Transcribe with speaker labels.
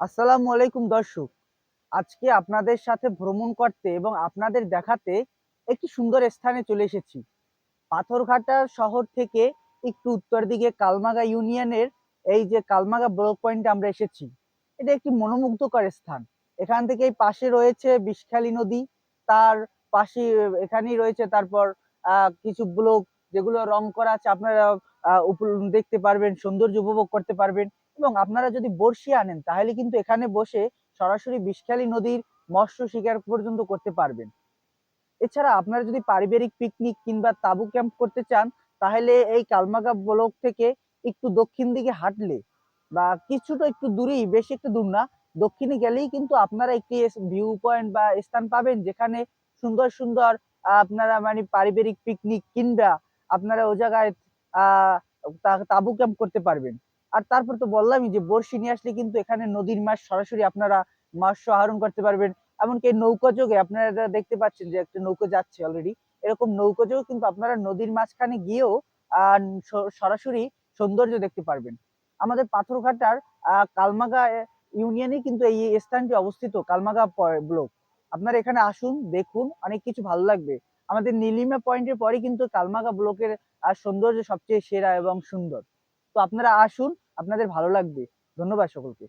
Speaker 1: আসসালামু আলাইকুম দর্শক। আজকে আপনাদের সাথে ভ্রমণ করতে এবং আপনাদের দেখাতে একটি সুন্দর স্থানে চলে এসেছি। পাথরঘাটা শহর থেকে একটু উত্তর দিকে কালমাগা ইউনিয়নের এই যে কালমাগা ব্লক পয়েন্টে আমরা এসেছি। এটা একটি মনোমুগ্ধকর স্থান। এখান থেকে পাশে রয়েছে বিষখালী নদী। তার পাশে এখানেই রয়েছে তারপর কিছু ব্লক যেগুলো রং করা আছে, আপনারা দেখতে পারবেন, সৌন্দর্য উপভোগ করতে পারবেন। এবং আপনারা যদি বড়শি আনেন, তাহলে কিন্তু এখানে বসে সরাসরি বিষখালী নদীর মৎস্য শিকার পর্যন্ত করতে পারবেন। এছাড়া আপনারা যদি পারিবারিক পিকনিক কিংবা তাঁবু ক্যাম্প করতে চান, তাহলে এই কালমাগা ব্লক থেকে একটু দক্ষিণ দিকে হাঁটলে বা কিছুটা একটু দূরেই, বেশি একটু দূর না, দক্ষিণে গেলেই কিন্তু আপনারা একটি ভিউ পয়েন্ট বা স্থান পাবেন, যেখানে সুন্দর সুন্দর আপনারা মানে পারিবারিক পিকনিক কিংবা আপনারা ও জায়গায়, আহ, তা- ক্যাম্প করতে পারবেন। আর তারপর তো বললামই যে, বড়শি নিয়ে আসলে কিন্তু এখানে নদীর মাছ সরাসরি আপনারা মৎস্য আহরণ করতে পারবেন। এমনকি নৌকা যোগে আপনারা দেখতে পাচ্ছেন যে, একটা নৌকো যাচ্ছে অলরেডি এরকম নৌকো যোগে কিন্তু আপনারা নদীর মাঝখানে গিয়েও সরাসরি সৌন্দর্য দেখতে পারবেন। আমাদের পাথরঘাটার কালমাগা ইউনিয়নে কিন্তু এই স্থানটি অবস্থিত, কালমাগা ব্লক। আপনারা এখানে আসুন, দেখুন, অনেক কিছু ভালো লাগবে। আমাদের নীলিমা পয়েন্টের পরে কিন্তু কালমাগা ব্লকের সৌন্দর্য সবচেয়ে সেরা এবং সুন্দর। তো আপনারা আসুন, আপনাদের ভালো লাগবে। ধন্যবাদ সকলকে।